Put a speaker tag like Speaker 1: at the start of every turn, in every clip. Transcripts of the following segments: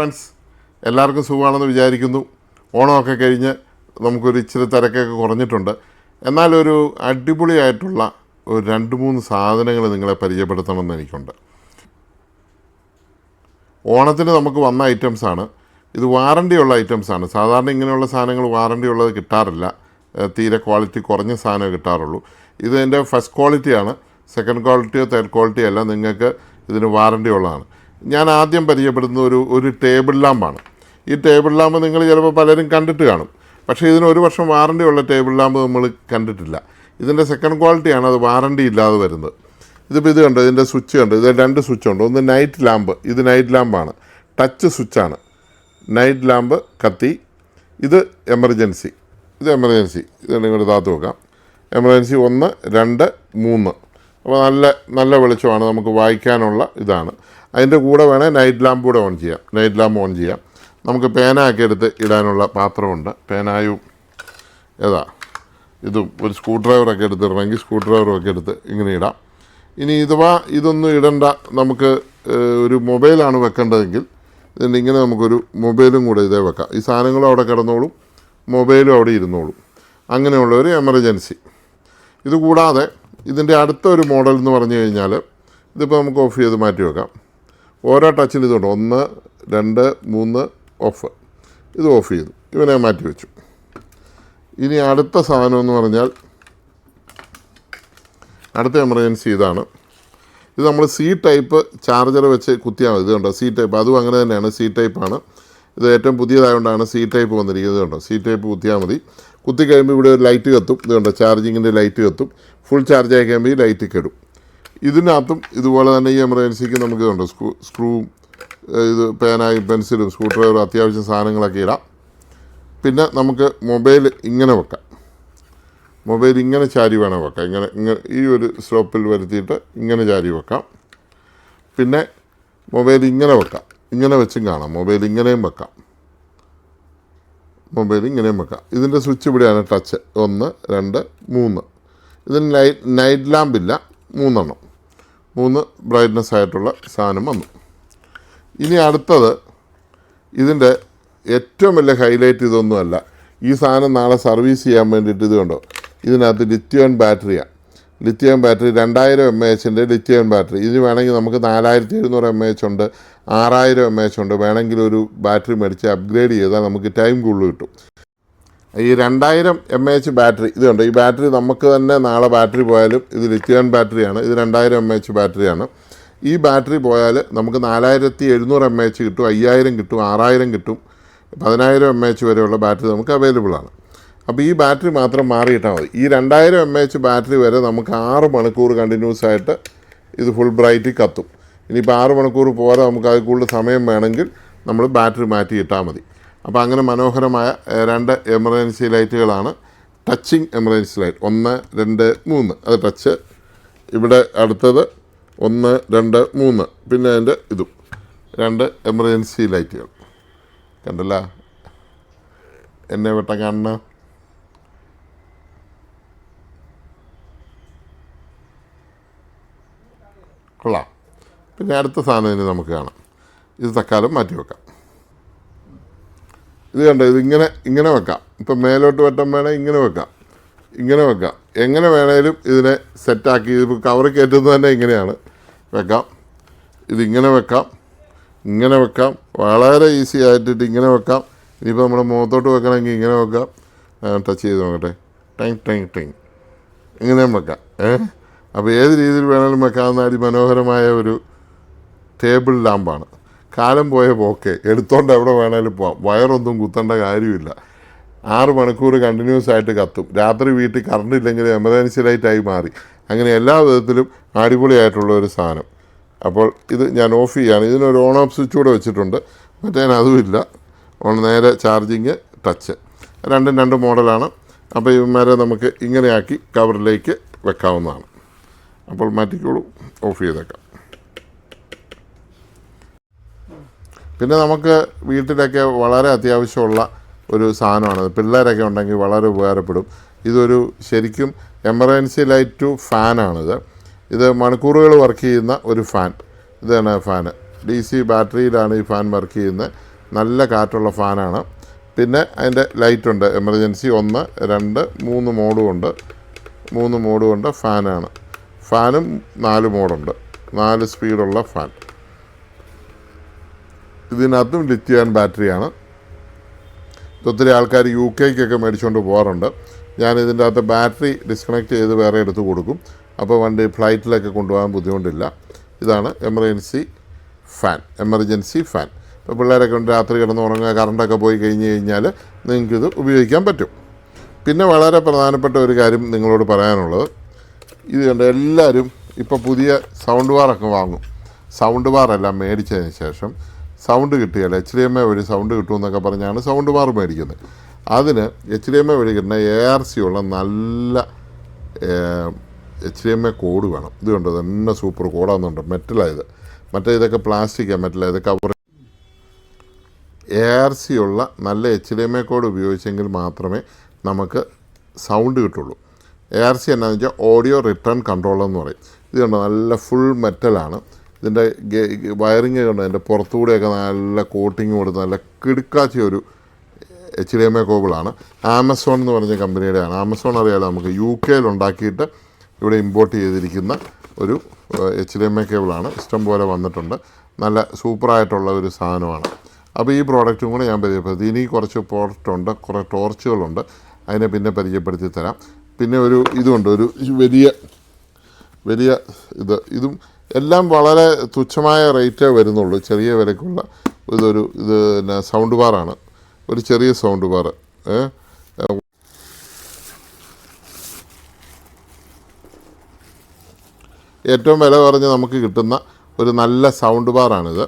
Speaker 1: Friends എല്ലാവർക്കും സുഖമാണെന്ന് വിചാരിക്കുന്നു. ഓണമൊക്കെ കഴിഞ്ഞ് നമുക്കൊരു ഇച്ചിരി തിരക്കൊക്കെ കുറഞ്ഞിട്ടുണ്ട്. എന്നാലൊരു അടിപൊളിയായിട്ടുള്ള ഒരു രണ്ട് മൂന്ന് സാധനങ്ങൾ നിങ്ങളെ പരിചയപ്പെടുത്തണമെന്ന് എനിക്കുണ്ട്. ഓണത്തിന് നമുക്ക് വന്ന ഐറ്റംസാണ് ഇത് വാറണ്ടി ഉള്ള ഐറ്റംസാണ് സാധാരണ ഇങ്ങനെയുള്ള സാധനങ്ങൾ വാറണ്ടി ഉള്ളത് കിട്ടാറില്ല. തീരെ ക്വാളിറ്റി കുറഞ്ഞ സാധനം കിട്ടാറുള്ളൂ. ഇതിന്റെ ഫസ്റ്റ് ക്വാളിറ്റിയാണ് സെക്കൻഡ് ക്വാളിറ്റിയോ തേർഡ് ക്വാളിറ്റിയോ അല്ല നിങ്ങൾക്ക് ഇതിന് വാറണ്ടി ഉള്ളതാണ്. ഞാൻ ആദ്യം പരിചയപ്പെടുന്ന ഒരു ഒരു ടേബിൾ ലാമ്പാണ് ഈ ടേബിൾ ലാമ്പ് നിങ്ങൾ ചിലപ്പോൾ പലരും കണ്ടിട്ട് കാണും. പക്ഷേ ഇതിന് ഒരു വർഷം വാറണ്ടി ഉള്ള ടേബിൾ ലാമ്പ് നമ്മൾ കണ്ടിട്ടില്ല. ഇതിന്റെ സെക്കൻഡ് ക്വാളിറ്റിയാണ് അത് വാറണ്ടി ഇല്ലാതെ വരുന്നത്. ഇതിപ്പോൾ ഇത് കണ്ടോ? ഇതിന്റെ സ്വിച്ച് കണ്ടോ? ഇത് രണ്ട് സ്വിച്ച് ഉണ്ട്. ഒന്ന് നൈറ്റ് ലാമ്പ് ഇത് നൈറ്റ് ലാമ്പാണ് ടച്ച് സ്വിച്ചാണ് നൈറ്റ് ലാമ്പ് കത്തി. ഇത് എമർജൻസി ഇത് എമർജൻസി ഇത് നിങ്ങൾ താത്ത് വെക്കാം എമർജൻസി ഒന്ന് രണ്ട് മൂന്ന്. അപ്പോൾ നല്ല നല്ല വെളിച്ചമാണ് നമുക്ക് വായിക്കാനുള്ള ഇതാണ്. അതിന്റെ കൂടെ വേണേൽ നൈറ്റ് ലാമ്പ് കൂടെ ഓൺ ചെയ്യാം. നൈറ്റ് ലാമ്പ് ഓൺ ചെയ്യാം. നമുക്ക് പേനയൊക്കെ എടുത്ത് ഇടാനുള്ള പാത്രമുണ്ട്. പേനായും ഏതാ? ഇതും ഒരു സ്ക്രൂ ഡ്രൈവറൊക്കെ എടുത്തിടണമെങ്കിൽ സ്ക്രൂ ഡ്രൈവറൊക്കെ എടുത്ത് ഇങ്ങനെ ഇടാം. ഇനി ഇഥവാ ഇതൊന്നും ഇടണ്ട. നമുക്ക് ഒരു മൊബൈലാണ് വെക്കേണ്ടതെങ്കിൽ ഇതിന്റെ ഇങ്ങനെ നമുക്കൊരു മൊബൈലും കൂടെ ഇതേ വെക്കാം. ഈ സാധനങ്ങളും അവിടെ കിടന്നോളും മൊബൈലും അവിടെ ഇരുന്നോളും. അങ്ങനെയുള്ള ഒരു എമർജൻസി ഇത് കൂടാതെ ഇതിന്റെ അടുത്ത ഒരു മോഡൽ എന്ന് പറഞ്ഞു കഴിഞ്ഞാൽ ഇതിപ്പോൾ നമുക്ക് ഓഫ് ചെയ്ത് മാറ്റി വെക്കാം. ഓരോ ടച്ചിൽ ഇതുണ്ട്. ഒന്ന് രണ്ട് മൂന്ന് ഓഫ് ഇത് ഓഫ് ചെയ്തു. ഇവനെ മാറ്റി വെച്ചു. ഇനി അടുത്ത സാധനം എന്ന് പറഞ്ഞാൽ അടുത്ത എമർജൻസി ഇതാണ്. ഇത് നമ്മൾ സി ടൈപ്പ് ചാർജർ വെച്ച് കുത്തിയാൽ മതി. ഇതുണ്ടോ സി ടൈപ്പ് അതും അങ്ങനെ തന്നെയാണ്. സി ടൈപ്പാണ് ഇത് ഏറ്റവും പുതിയതായതുകൊണ്ടാണ് സി ടൈപ്പ് വന്നിരിക്കുന്നത്. കണ്ടോ? സി ടൈപ്പ് കുത്തിയാൽ മതി. കുത്തി കഴിയുമ്പോൾ ഇവിടെ ഒരു ലൈറ്റ് കത്തും. ഇത് കണ്ടോ? ചാർജിങ്ങിന്റെ ലൈറ്റ് കത്തും. ഫുൾ ചാർജ് ആയി കഴിയുമ്പോൾ ഈ ലൈറ്റ് കെടും ഇതിനകത്തും ഇതുപോലെ തന്നെ ഈ എമർജൻസിക്ക് നമുക്ക് ഇതുണ്ട്. സ്ക്രൂ സ്ക്രൂവും ഇത് പേനായും പെൻസിലും സ്ക്രൂ ഡ്രൈവറും അത്യാവശ്യം സാധനങ്ങളൊക്കെ ഇടാം. പിന്നെ നമുക്ക് മൊബൈൽ ഇങ്ങനെ വെക്കാം. മൊബൈൽ ഇങ്ങനെ ചാരി വേണം വെക്കാം. ഇങ്ങനെ ഇങ്ങനെ ഈ ഒരു സ്ലോപ്പിൽ വരുത്തിയിട്ട് ഇങ്ങനെ ചാരി വെക്കാം. പിന്നെ മൊബൈൽ ഇങ്ങനെ വെക്കാം. ഇങ്ങനെ വെച്ചും കാണാം. മൊബൈൽ ഇങ്ങനെയും വെക്കാം. മൊബൈൽ ഇങ്ങനെ വെക്കാം. ഇതിന്റെ സ്വിച്ച് ഇവിടെയാണ് ടച്ച്. ഒന്ന് രണ്ട് മൂന്ന്. ഇതിന് നൈറ്റ് നൈറ്റ് ലാമ്പില്ല മൂന്നെണ്ണം. മൂന്ന് ബ്രൈറ്റ്നസ് ആയിട്ടുള്ള സാധനം വന്നു. ഇനി അടുത്തത് ഇതിന്റെ ഏറ്റവും വലിയ ഹൈലൈറ്റ് ഇതൊന്നുമല്ല. ഈ സാധനം നാളെ സർവീസ് ചെയ്യാൻ വേണ്ടിയിട്ട് ഇത് കണ്ടോ? ഇതിനകത്ത് ലിത്യോൺ ബാറ്ററിയാണ്. ലിത്യോൺ ബാറ്ററി രണ്ടായിരം എം എ എച്ചിന്റെ ലിത്യം ബാറ്ററി. ഇത് വേണമെങ്കിൽ നമുക്ക് നാലായിരത്തി എഴുന്നൂറ് എം എ എച്ച് ഉണ്ട് ആറായിരം എം എ എച്ച് ഉണ്ട്. വേണമെങ്കിൽ ഒരു ബാറ്ററി മേടിച്ച് അപ്ഗ്രേഡ് ചെയ്താൽ നമുക്ക് ടൈം കൂടുതൽ കിട്ടും. ഈ രണ്ടായിരം എം എ എച്ച് ബാറ്ററി ഇതുണ്ട് ഈ ബാറ്ററി നമുക്ക് തന്നെ നാളെ ബാറ്ററി പോയാലും ഇത് ലിത്യോൺ ബാറ്ററിയാണ്. ഇത് രണ്ടായിരം എം എ എച്ച് ബാറ്ററിയാണ്. ഈ ബാറ്ററി പോയാൽ നമുക്ക് നാലായിരത്തി എഴുന്നൂറ് എം എ എച്ച് കിട്ടും അയ്യായിരം കിട്ടും ആറായിരം കിട്ടും. പതിനായിരം എം എ എച്ച് വരെയുള്ള ബാറ്ററി നമുക്ക് അവൈലബിൾ ആണ്. അപ്പോൾ ഈ ബാറ്ററി മാത്രം മാറിയിട്ടാൽ മതി. ഈ രണ്ടായിരം എം എച്ച് ബാറ്ററി വരെ നമുക്ക് ആറ് മണിക്കൂർ കണ്ടിന്യൂസ് ആയിട്ട് ഇത് ഫുൾ ബ്രൈറ്റിൽ കത്തും. ഇനിയിപ്പോൾ ആറ് മണിക്കൂർ പോരാ നമുക്ക് അത് കൂടുതൽ സമയം വേണമെങ്കിൽ നമ്മൾ ബാറ്ററി മാറ്റി ഇട്ടാൽ മതി. അപ്പോൾ അങ്ങനെ മനോഹരമായ രണ്ട് എമർജൻസി ലൈറ്റുകളാണ് ടച്ചിങ് എമർജൻസി ലൈറ്റ് ഒന്ന് രണ്ട് മൂന്ന്. അത് ടച്ച് ഇവിടെ അടുത്തത് ഒന്ന് രണ്ട് മൂന്ന്. പിന്നെ അതിന്റെ ഇതും. രണ്ട് എമർജൻസി ലൈറ്റുകൾ കണ്ടല്ല? എന്നെ വെട്ട കണ്ണ് കൊള്ളാം. പിന്നെ അടുത്ത സാധനം ഇനി നമുക്ക് കാണാം. ഇത് തക്കാലം മാറ്റി വെക്കാം. ഇത് കണ്ടോ ഇത് ഇങ്ങനെ ഇങ്ങനെ വെക്കാം. ഇപ്പം മേലോട്ട് വെട്ടം വേണേൽ ഇങ്ങനെ വെക്കാം. ഇങ്ങനെ വെക്കാം. എങ്ങനെ വേണേലും ഇതിനെ സെറ്റാക്കി ഇതിപ്പോൾ കവർ കയറ്റുന്നത് തന്നെ ഇങ്ങനെയാണ്. വെക്കാം. ഇതിങ്ങനെ വെക്കാം. ഇങ്ങനെ വെക്കാം. വളരെ ഈസി ആയിട്ടിട്ട് ഇങ്ങനെ വെക്കാം. ഇനിയിപ്പോൾ നമ്മുടെ മുഖത്തോട്ട് വെക്കണമെങ്കിൽ ഇങ്ങനെ വെക്കാം. ടച്ച് ചെയ്ത് നോക്കട്ടെ. ടൈങ് ടൈങ് ടൈങ് ഇങ്ങനെയും വെക്കാം. ഏ? അപ്പോൾ ഏത് രീതിയിൽ വേണമെങ്കിലും വെക്കാവുന്ന അതിമനോഹരമായ ഒരു ടേബിൾ ലാമ്പാണ്. കാലം പോയ പോക്കെ എടുത്തോണ്ട് എവിടെ വേണേലും പോവാം. വയറൊന്നും കുത്തേണ്ട കാര്യമില്ല. ആറ് മണിക്കൂർ കണ്ടിന്യൂസ് ആയിട്ട് കത്തും. രാത്രി വീട്ടിൽ കറണ്ട് ഇല്ലെങ്കിൽ എമർജൻസി ലൈറ്റായി മാറി. അങ്ങനെ എല്ലാ വിധത്തിലും അടിപൊളിയായിട്ടുള്ള ഒരു സാധനം. അപ്പോൾ ഇത് ഞാൻ ഓഫ് ചെയ്യാണ്. ഇതിനൊരു ഓൺ ഓഫ് സ്വിച്ച് കൂടെ വെച്ചിട്ടുണ്ട്. മറ്റേ അതുമില്ല ഓൺ നേരെ ചാർജിങ് ടച്ച് രണ്ടും രണ്ട് മോഡലാണ് അപ്പോൾ ഇവന്മാരെ നമുക്ക് ഇങ്ങനെയാക്കി കവറിലേക്ക് വെക്കാവുന്നതാണ്. അപ്പോൾ മാറ്റിക്കോളൂ. ഓഫ് ചെയ്തേക്കാം. പിന്നെ നമുക്ക് വീട്ടിലൊക്കെ വളരെ അത്യാവശ്യമുള്ള ഒരു സാധനമാണ്. പിള്ളേരൊക്കെ ഉണ്ടെങ്കിൽ വളരെ ഉപകാരപ്പെടും. ഇതൊരു ശരിക്കും എമർജൻസി ലൈറ്റ് ടു ഫാനാണിത്. ഇത് മണിക്കൂറുകൾ വർക്ക് ചെയ്യുന്ന ഒരു ഫാൻ. ഇതാണ് ഫാന് ഡി സി ബാറ്ററിയിലാണ് ഈ ഫാൻ വർക്ക് ചെയ്യുന്നത്. നല്ല കാറ്റുള്ള ഫാനാണ്. പിന്നെ അതിന്റെ ലൈറ്റുണ്ട്. എമർജൻസി ഒന്ന് രണ്ട് മൂന്ന് മോഡും ഉണ്ട്. മൂന്ന് മോഡും ഉണ്ട്. ഫാനാണ്. ഫാനും നാല് മോഡുണ്ട്. നാല് സ്പീഡുള്ള ഫാൻ. ഇതിനകത്തും ലിത്യാൻ ബാറ്ററിയാണ്. ഒത്തിരി ആൾക്കാർ യു കെക്കൊക്കെ മേടിച്ചുകൊണ്ട് പോകാറുണ്ട് ഞാൻ ഇതിന്റെ അകത്ത് ബാറ്ററി ഡിസ്കണക്ട് ചെയ്ത് വേറെ എടുത്ത് കൊടുക്കും. അപ്പോൾ വണ്ടി ഫ്ലൈറ്റിലൊക്കെ കൊണ്ടുപോകാൻ ബുദ്ധിമുട്ടില്ല. ഇതാണ് എമർജൻസി ഫാൻ എമർജൻസി ഫാൻ. ഇപ്പോൾ പിള്ളേരൊക്കെ ഉണ്ട് രാത്രി കിടന്ന് ഉറങ്ങുക കറണ്ടൊക്കെ പോയി കഴിഞ്ഞ് കഴിഞ്ഞാൽ നിങ്ങൾക്കിത് ഉപയോഗിക്കാൻ പറ്റും. പിന്നെ വളരെ പ്രധാനപ്പെട്ട ഒരു കാര്യം നിങ്ങളോട് പറയാനുള്ളത്. ഇത് കണ്ട് എല്ലാവരും ഇപ്പോൾ പുതിയ സൗണ്ട് ബാറൊക്കെ വാങ്ങും. സൗണ്ട് ബാറെല്ലാം മേടിച്ചതിന് ശേഷം സൗണ്ട് കിട്ടിയാൽ എച്ച് ഡി എം എ വഴി സൗണ്ട് കിട്ടുമെന്നൊക്കെ പറഞ്ഞാണ് സൗണ്ട് ബാർ മേടിക്കുന്നത്. അതിന് എച്ച് ഡി എം എ വഴി കിട്ടുന്ന എ ആർ സി ഉള്ള നല്ല H D M A cord വേണം. ഇത് കണ്ടോ തന്നെ സൂപ്പർ കോഡാകുന്നുണ്ട് മെറ്റലായത് മറ്റേ ഇതൊക്കെ പ്ലാസ്റ്റിക്കാണ് മെറ്റലായത് കവർ എ ആർ സി ഉള്ള നല്ല H D M A cord ഉപയോഗിച്ചെങ്കിൽ മാത്രമേ നമുക്ക് സൗണ്ട് കിട്ടുള്ളൂ. എ ആർ സി എന്നാന്ന് വെച്ചാൽ ഓഡിയോ റിട്ടേൺ കൺട്രോളർ എന്ന് പറയും. ഇത് നല്ല ഫുൾ മെറ്റലാണ് ഇതിന്റെ വയറിങ് കണ്ടോ അതിന്റെ പുറത്തുകൂടെയൊക്കെ നല്ല കോട്ടിങ് കൊടുത്ത് നല്ല കിടുക്കാച്ചി ഒരു എച്ച് ഡി എം എ കോബിളാണ് ആമസോൺ എന്ന് പറഞ്ഞ കമ്പനിയുടെയാണ് ആമസോൺ അറിയാലോ നമുക്ക് യു കെയിൽ ഉണ്ടാക്കിയിട്ട് ഇവിടെ ഇമ്പോർട്ട് ചെയ്തിരിക്കുന്ന ഒരു എച്ച് ഡി എം എ കേബിളാണ് ഇഷ്ടം പോലെ വന്നിട്ടുണ്ട്. നല്ല സൂപ്പറായിട്ടുള്ള ഒരു സാധനമാണ്. അപ്പോൾ ഈ പ്രോഡക്റ്റും കൂടെ ഞാൻ പരിചയപ്പെടുത്തി. ഇനി കുറച്ച് പ്രോഡക്റ്റുണ്ട് കുറേ ടോർച്ചുകളുണ്ട് അതിനെ പിന്നെ പരിചയപ്പെടുത്തി തരാം. പിന്നെ ഒരു ഇതുണ്ട് ഒരു വലിയ വലിയ ഇത്. ഇതും എല്ലാം വളരെ തുച്ഛമായ റേറ്റേ വരുന്നുള്ളൂ. ചെറിയ വിലക്കുള്ള ഇതൊരു ഇത് പിന്നെ സൗണ്ട് ബാറാണ്. ഒരു ചെറിയ സൗണ്ട് ബാർ ഏറ്റവും വില കുറഞ്ഞ് നമുക്ക് കിട്ടുന്ന ഒരു നല്ല സൗണ്ട് ബാറാണിത്.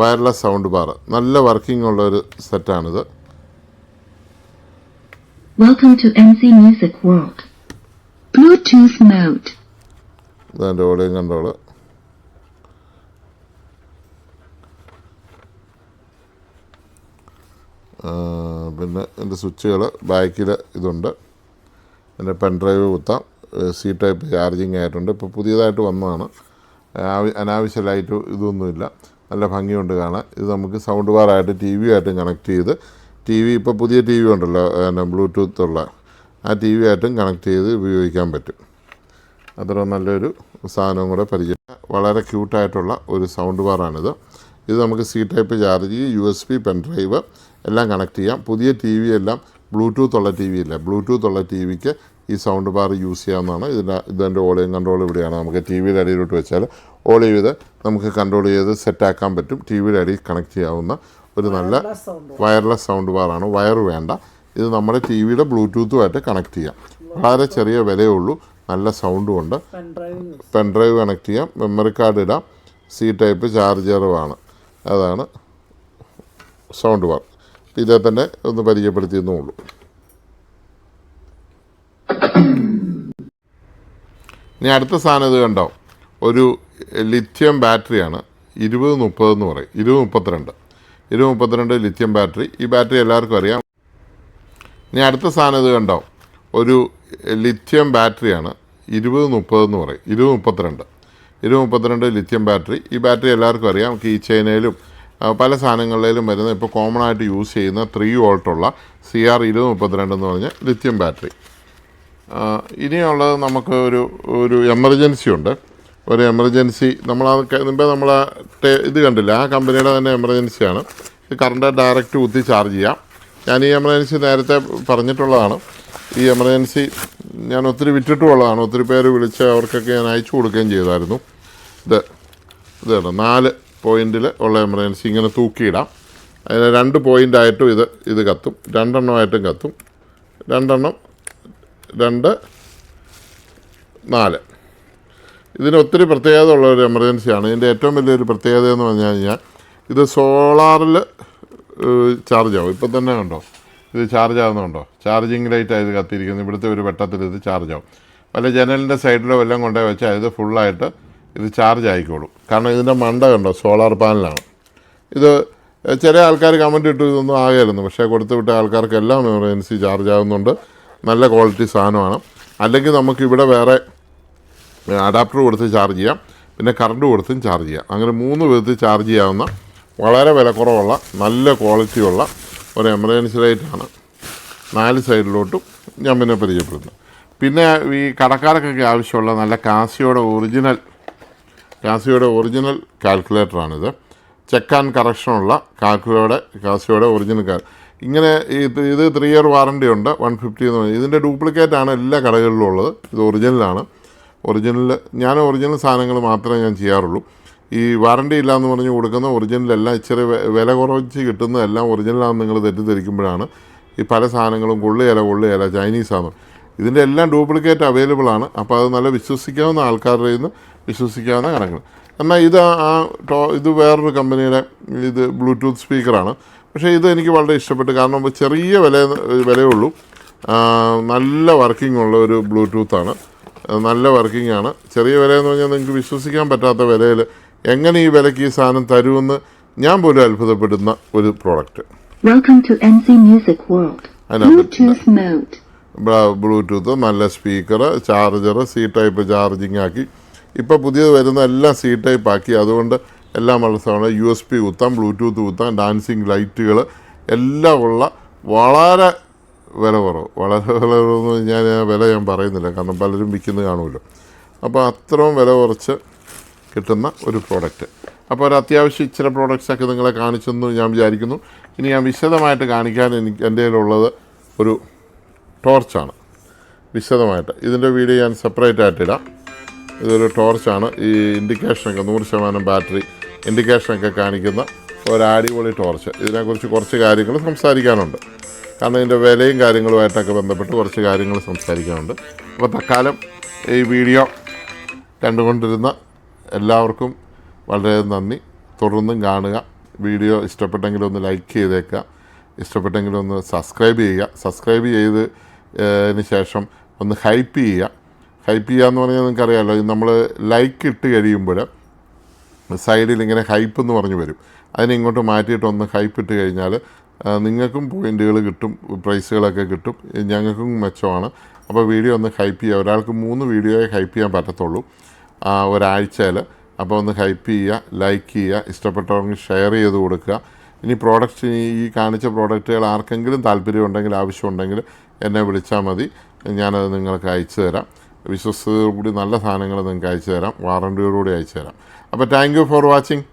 Speaker 1: വയർലെസ് സൗണ്ട് ബാർ നല്ല വർക്കിംഗ് ഉള്ള ഒരു സെറ്റാണിത്.
Speaker 2: Welcome to MC Music World. Bluetooth mode.
Speaker 1: ഇതിന്റെ ഓളിയും കണ്ടോൾ it. പിന്നെ എന്റെ സ്വിച്ചുകൾ ബാക്കിൽ ഇതുണ്ട് എന്റെ പെൻഡ്രൈവ് കുത്താം സി ടൈപ്പ് ചാർജിങ് ആയിട്ടുണ്ട് ഇപ്പോൾ പുതിയതായിട്ട് വന്നതാണ് അനാവശ്യ ലൈറ്റ് ഇതൊന്നുമില്ല നല്ല ഭംഗിയുണ്ട് കാണാൻ ഇത് നമുക്ക് സൗണ്ട് ബാറായിട്ട് ടി വി ആയിട്ടും കണക്ട് ചെയ്ത് ടി വി ഇപ്പോൾ പുതിയ ടി വി ഉണ്ടല്ലോ ബ്ലൂടൂത്ത് ഉള്ള ആ ടി വി ആയിട്ടും കണക്ട് ചെയ്ത് ഉപയോഗിക്കാൻ പറ്റും. അത്ര നല്ലൊരു സാധനവും കൂടെ പരിചയം. വളരെ ക്യൂട്ടായിട്ടുള്ള ഒരു സൗണ്ട് ബാറാണിത് ഇത് നമുക്ക് C type charge U S P pen drive എല്ലാം കണക്ട് ചെയ്യാം. പുതിയ ടി വി എല്ലാം ബ്ലൂടൂത്ത് ഉള്ള ടി വി ഇല്ല ബ്ലൂടൂത്ത് ഉള്ള ടി വിക്ക് ഈ സൗണ്ട് ബാർ യൂസ് ചെയ്യാവുന്നതാണ്. ഇതിന്റെ ഇതിന്റെ ഓളിയും കൺട്രോൾ ഇവിടെയാണ് നമുക്ക് ടി വിയുടെ അടിയിലോട്ട് വെച്ചാൽ ഓൾ ചെയ്ത് നമുക്ക് കൺട്രോൾ ചെയ്ത് സെറ്റാക്കാൻ പറ്റും. ടി വിയുടെ അടിയിൽ കണക്ട് ചെയ്യാവുന്ന ഒരു നല്ല വയർലെസ് സൗണ്ട് ബാറാണ് വയർ വേണ്ട. ഇത് നമ്മുടെ ടി വിയുടെ ബ്ലൂടൂത്തുമായിട്ട് കണക്ട് ചെയ്യാം. വളരെ ചെറിയ വിലയേ ഉള്ളൂ നല്ല സൗണ്ടും ഉണ്ട്. പെൻ ഡ്രൈവ് കണക്ട് ചെയ്യാം. മെമ്മറി കാർഡ് ഇടാം. സി ടൈപ്പ് ചാർജറുമാണ് അതാണ് സൗണ്ട് ബാർ ഇതേ തന്നെ ഒന്ന് പരിചയപ്പെടുത്തിയെന്നേ ഉള്ളൂ ഇനി അടുത്ത സാധനം ഇത് കണ്ടോ? ഒരു ലിഥിയം ബാറ്ററിയാണ് ഇരുപത് മുപ്പതെന്ന് പറയും. ഇരുപത് മുപ്പത്തിരണ്ട്. ഇരുപത് മുപ്പത്തിരണ്ട് ലിത്യം ബാറ്ററി. ഈ ബാറ്ററി എല്ലാവർക്കും അറിയാം. ഇനി അടുത്ത സാധനം ഇത് കണ്ടോ? ഒരു ലിത്യം ബാറ്ററിയാണ്. ഇരുപത് മുപ്പത് എന്ന് പറയും. ഇരുപത് മുപ്പത്തിരണ്ട്. ഇരുപത് മുപ്പത്തിരണ്ട് ലിത്യം ബാറ്ററി. ഈ ബാറ്ററി എല്ലാവർക്കും അറിയാം. കീ ചെയിനയിലും പല സാധനങ്ങളിലും വരുന്ന ഇപ്പോൾ കോമൺ ആയിട്ട് യൂസ് ചെയ്യുന്ന ത്രീ വോൾട്ടുള്ള സി ആർ ഇരുപത് മുപ്പത്തിരണ്ട് എന്ന് പറഞ്ഞ ലിത്യം ബാറ്ററി. ഇനിയുള്ളത് നമുക്ക് ഒരു ഒരു എമർജൻസി ഉണ്ട്. ഒരു എമർജൻസി നമ്മൾ മുമ്പേ നമ്മൾ ഇത് കണ്ടില്ല? ആ കമ്പനിയുടെ തന്നെ എമർജൻസിയാണ് ഇത് കറണ്ട് ഡയറക്റ്റ് കുത്തി ചാർജ് ചെയ്യാം. ഞാൻ ഈ എമർജൻസി നേരത്തെ പറഞ്ഞിട്ടുള്ളതാണ്. ഈ എമർജൻസി ഞാൻ ഒത്തിരി വിറ്റിട്ടുള്ളതാണ് ഒത്തിരി പേര് വിളിച്ച് അവർക്കൊക്കെ ഞാൻ അയച്ചു കൊടുക്കുകയും ചെയ്തായിരുന്നു. ഇത് ഇത് കേട്ടോ നാല് പോയിന്റിൽ ഉള്ള എമർജൻസി ഇങ്ങനെ തൂക്കിയിടാം. അതിന് രണ്ട് പോയിന്റായിട്ടും ഇത് ഇത് കത്തും. രണ്ടെണ്ണമായിട്ടും കത്തും. രണ്ടെണ്ണം രണ്ട് നാല്. ഇതിന് ഒത്തിരി പ്രത്യേകത ഉള്ള ഒരു എമർജൻസിയാണ് ഇതിന്റെ ഏറ്റവും വലിയൊരു പ്രത്യേകത എന്ന് പറഞ്ഞു കഴിഞ്ഞാൽ ഇത് സോളാറിൽ ചാർജ് ആവും. ഇപ്പം തന്നെ കണ്ടോ? ഇത് ചാർജ് ആകുന്നുണ്ടോ ചാർജിങ് ലൈറ്റ് ഇത് കത്തിയിരിക്കുന്നത് ഇവിടുത്തെ ഒരു വെട്ടത്തിൽ ഇത് ചാർജ് ആവും. വല്ല ജനലിന്റെ സൈഡിലോ വല്ലതും കൊണ്ടുപോയി വെച്ചാൽ ഇത് ഫുള്ളായിട്ട് ഇത് ചാർജ് ആയിക്കോളും. കാരണം ഇതിന്റെ മണ്ട കണ്ടോ? സോളാർ പാനലാണ് ഇത് ചില ആൾക്കാർ കമന്റ് ഇട്ടു ഇതൊന്നും ആകായിരുന്നു പക്ഷേ കൊടുത്തു വിട്ട ആൾക്കാർക്കെല്ലാം എമർജൻസി ചാർജ് ആകുന്നുണ്ട് നല്ല ക്വാളിറ്റി സാധനമാണ്. അല്ലെങ്കിൽ നമുക്ക് ഇവിടെ വേറെ അഡാപ്റ്റർ കൊടുത്ത് ചാർജ് ചെയ്യാം. പിന്നെ കറണ്ട് കൊടുത്തും ചാർജ് ചെയ്യാം. അങ്ങനെ മൂന്ന് വിധത്തിൽ ചാർജ് ചെയ്യാവുന്ന വളരെ വിലക്കുറവുള്ള നല്ല ക്വാളിറ്റിയുള്ള ഒരു എമർജൻസി ലൈറ്റാണ് നാല് സൈഡിലോട്ടും ഞാൻ പിന്നെ പരിചയപ്പെടുന്നത് പിന്നെ ഈ കടക്കാർക്കൊക്കെ ആവശ്യമുള്ള നല്ല കാസിയോടെ ഒറിജിനൽ കാസിയോടെ ഒറിജിനൽ കാൽക്കുലേറ്ററാണിത് ചെക്ക് ആൻഡ് കറക്ഷനുള്ള കാൽക്കുലേറ്റർ കാസിയോടെ ഒറിജിനൽ കാൽ ഇങ്ങനെ ഇത് ഇത് ത്രീ ഇയർ വാറണ്ടി ഉണ്ട് വൺ ഫിഫ്റ്റി എന്ന് പറഞ്ഞാൽ ഇതിന്റെ ഡ്യൂപ്ലിക്കേറ്റ് ആണ് എല്ലാ കടകളിലും ഉള്ളത്. ഇത് ഒറിജിനലാണ് ഒറിജിനൽ ഞാൻ ഒറിജിനൽ സാധനങ്ങൾ മാത്രമേ ഞാൻ ചെയ്യാറുള്ളൂ. ഈ വാറണ്ടി ഇല്ലയെന്ന് പറഞ്ഞ് കൊടുക്കുന്ന ഒറിജിനലെല്ലാം ഇച്ചിരി വില കുറച്ച് കിട്ടുന്നതെല്ലാം ഒറിജിനലാണെന്ന് നിങ്ങൾ തെറ്റിദ്ധരിക്കുമ്പോഴാണ് ഈ പല സാധനങ്ങളും കൊള്ളിയില കൊള്ളിയില ചൈനീസാണ് ഇതിന്റെ എല്ലാം ഡ്യൂപ്ലിക്കേറ്റ് അവൈലബിൾ ആണ്. അപ്പോൾ അത് നല്ല വിശ്വസിക്കാവുന്ന ആൾക്കാരുടെ നിന്ന് വിശ്വസിക്കാവുന്ന കണക്കുകൾ എന്നാൽ ഇത് ആ- ടോ ഇത് വേറൊരു കമ്പനിയുടെ ഇത് ബ്ലൂടൂത്ത് സ്പീക്കറാണ് പക്ഷേ ഇത് എനിക്ക് വളരെ ഇഷ്ടപ്പെട്ടു. കാരണം ചെറിയ വില വിലയുള്ളൂ നല്ല വർക്കിംഗ് ഉള്ള ഒരു ബ്ലൂടൂത്താണ് നല്ല വർക്കിംഗ് ആണ്. ചെറിയ വില എന്ന് പറഞ്ഞാൽ നിങ്ങൾക്ക് വിശ്വസിക്കാൻ പറ്റാത്ത വിലയിൽ എങ്ങനെ ഈ വിലയ്ക്ക് ഈ സാധനം തരുമെന്ന് ഞാൻ പോലും അത്ഭുതപ്പെടുന്ന ഒരു പ്രോഡക്റ്റ് ബ്ലൂടൂത്ത് നല്ല speaker charger C type charging ആക്കി. ഇപ്പോൾ പുതിയത് വരുന്ന എല്ലാം സി ടൈപ്പ് ആക്കി. അതുകൊണ്ട് എല്ലാം വളരെ സാധനം യു എസ് പി കുത്താം ബ്ലൂടൂത്ത് കുത്താം ഡാൻസിങ് ലൈറ്റുകൾ എല്ലാം ഉള്ള വളരെ വില കുറവ്. വളരെ വില കുറവെന്ന് ഞാൻ ആ വില ഞാൻ പറയുന്നില്ല. കാരണം പലരും വിൽക്കുന്നത് കാണുമല്ലോ. അപ്പോൾ അത്രയും വില കുറച്ച് കിട്ടുന്ന ഒരു പ്രോഡക്റ്റ് അപ്പോൾ ഒരു അത്യാവശ്യം ഇച്ചിരി പ്രോഡക്റ്റ്സൊക്കെ നിങ്ങളെ കാണിച്ചെന്ന് ഞാൻ വിചാരിക്കുന്നു. ഇനി ഞാൻ വിശദമായിട്ട് കാണിക്കാൻ എനിക്ക് എന്റെ കയ്യിലുള്ളത് ഒരു ടോർച്ചാണ് വിശദമായിട്ട്. ഇതിന്റെ വീഡിയോ ഞാൻ സെപ്പറേറ്റ് ആയിട്ടിടാം ഇതൊരു ടോർച്ചാണ് ഈ ഇൻഡിക്കേഷനൊക്കെ നൂറ് ശതമാനം ബാറ്ററി ഇൻഡിക്കേഷനൊക്കെ കാണിക്കുന്ന ഒരു അടിപൊളി ടോർച്ച് ഇതിനെക്കുറിച്ച് കുറച്ച് കാര്യങ്ങൾ സംസാരിക്കാനുണ്ട്. കാരണം ഇതിന്റെ വിലയും കാര്യങ്ങളുമായിട്ടൊക്കെ ബന്ധപ്പെട്ട് കുറച്ച് കാര്യങ്ങൾ സംസാരിക്കാനുണ്ട്. അപ്പോൾ തക്കാലം ഈ വീഡിയോ കണ്ടുകൊണ്ടിരുന്ന എല്ലാവർക്കും വളരെ നന്ദി. തുടർന്നും കാണുക. വീഡിയോ ഇഷ്ടപ്പെട്ടെങ്കിൽ ഒന്ന് ലൈക്ക് ചെയ്തേക്കുക. ഇഷ്ടപ്പെട്ടെങ്കിൽ ഒന്ന് സബ്സ്ക്രൈബ് ചെയ്യുക. സബ്സ്ക്രൈബ് ചെയ്ത് ഏഹ് ശേഷം ഒന്ന് ഹൈപ്പ് ചെയ്യുക. ഹൈപ്പ് ചെയ്യുക എന്ന് പറഞ്ഞാൽ നിങ്ങൾക്കറിയാമല്ലോ നമ്മൾ ലൈക്ക് ഇട്ട് കഴിയുമ്പോൾ സൈഡിൽ ഇങ്ങനെ ഹൈപ്പ് എന്ന് പറഞ്ഞു വരും. അതിനെ ഇങ്ങോട്ട് മാറ്റിയിട്ട് ഒന്ന് ഹൈപ്പ് ഇട്ട് കഴിഞ്ഞാൽ നിങ്ങൾക്കും പോയിന്റുകൾ കിട്ടും പ്രൈസുകളൊക്കെ കിട്ടും. ഞങ്ങൾക്കും മെച്ചമാണ്. അപ്പോൾ വീഡിയോ ഒന്ന് ഹൈപ്പ് ചെയ്യുക. ഒരാൾക്ക് മൂന്ന് വീഡിയോയെ ഹൈപ്പ് ചെയ്യാൻ പറ്റത്തുള്ളൂ. ഒരാഴ്ചയിൽ. അപ്പോൾ ഒന്ന് ഹൈപ്പ് ചെയ്യുക ലൈക്ക് ചെയ്യുക ഇഷ്ടപ്പെട്ടവർക്ക് ഷെയർ ചെയ്ത് കൊടുക്കുക. ഇനി പ്രോഡക്റ്റ് ഈ കാണിച്ച പ്രോഡക്റ്റുകൾ ആർക്കെങ്കിലും താല്പര്യമുണ്ടെങ്കിൽ ആവശ്യമുണ്ടെങ്കിൽ എന്നെ വിളിച്ചാൽ മതി. ഞാനത് നിങ്ങൾക്ക് അയച്ചു തരാം. വിശ്വസ്തയോടുകൂടി നല്ല സാധനങ്ങൾ നിങ്ങൾക്ക് അയച്ചു തരാം. വാറണ്ടിയോടുകൂടി അയച്ചു തരാം. അപ്പോൾ താങ്ക് യു ഫോർ വാച്ചിങ്